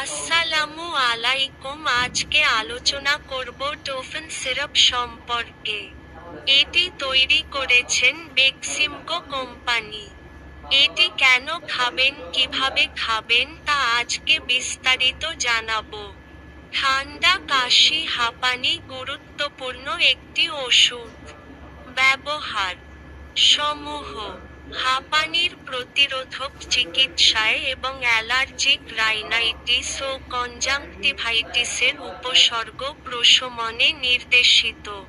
আসসালামু আলাইকুম। আজকে আলোচনা করব টোফেন সিরাপ সম্পর্কে। এটি তৈরি করেছেন বেক্সিমকো কোম্পানি। এটি কেন খাবেন, কীভাবে খাবেন, তা আজকে বিস্তারিত জানাব। ঠান্ডা, কাশি, হাঁপানি গুরুত্বপূর্ণ একটি ওষুধ। ব্যবহার। সমূহ। হাঁপানির প্রতিরোধক চিকিৎসায় এবং অ্যালার্জিক রাইনাইটিস ও কনজাংটিভাইটিসের উপসর্গ প্রশমনে নির্দেশিত।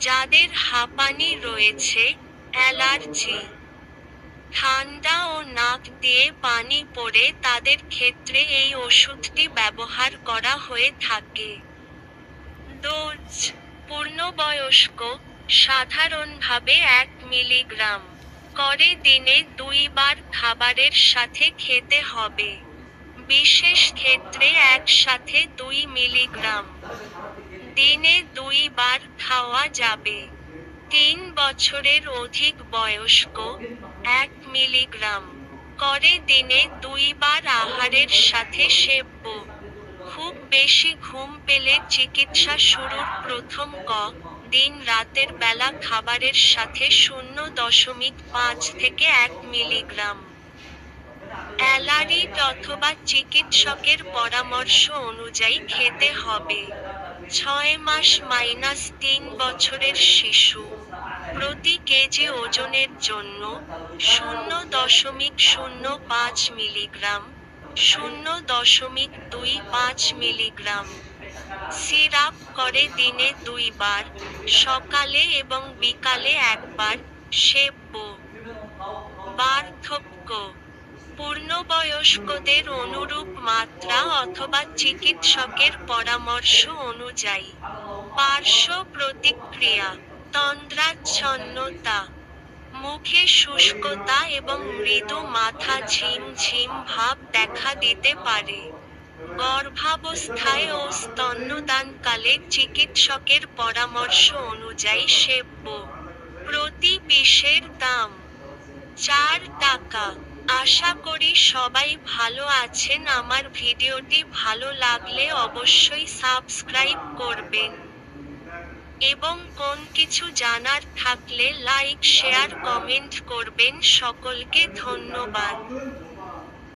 যাদের হাঁপানি রয়েছে, অ্যালার্জি। ঠান্ডা ও নাক দিয়ে পানি পড়ে তাদের ক্ষেত্রে এই ওষুধটি ব্যবহার করা হয়ে থাকে। ডোজ, পূর্ণবয়স্ক, সাধারণভাবে এক মিলিগ্রাম। করে দিনে দুইবার খাবারের সাথে খেতে হবে। বিশেষ ক্ষেত্রে একসাথে দুই মিলিগ্রাম। দিনে দুইবার খাওয়া যাবে। তিন বছরের অধিক বয়স্ক এক মিলিগ্রাম। করে দিনে দুইবার আহারের সাথে সেব্য। খুব বেশি ঘুম পেলে চিকিৎসা শুরুর প্রথম ক দিন রাতের বেলা খাবারের সাথে শূন্য দশমিক পাঁচ থেকে এক মিলিগ্রাম। অ্যালারিড অথবা চিকিৎসকের পরামর্শ অনুযায়ী খেতে হবে। ছয় মাস মাইনাস তিন বছরের শিশু। প্রতি কেজি ওজনের জন্য শূন্য দশমিক শূন্য পাঁচ মিলিগ্রাম, শূন্য দশমিক দুই পাঁচ মিলিগ্রাম। সিরাপ করে দিনে দুইবার, সকালে এবং বিকালে একবার সেব্য। পার্থক্য পূর্ণবয়স্কদের অনুরূপ মাত্রা অথবা চিকিৎসকের পরামর্শ অনুযায়ী। পার্শ্ব প্রতিক্রিয়া, তন্দ্রাচ্ছন্নতা, মুখে শুষ্কতা এবং মৃদু মাথা ঝিম ঝিম ভাব দেখা দিতে পারে। গর্ভাবস্থায় ও স্তন্যদানকালে চিকিৎসকের পরামর্শ অনুযায়ী সেব্য। প্রতি বিষের দাম চার টাকা। আশা করি সবাই ভালো আছেন। আমার ভিডিওটি ভালো লাগলে অবশ্যই সাবস্ক্রাইব করবেন। এবং কোন কিছু জানার থাকলে লাইক, শেয়ার, কমেন্ট করবেন। সকলকে ধন্যবাদ।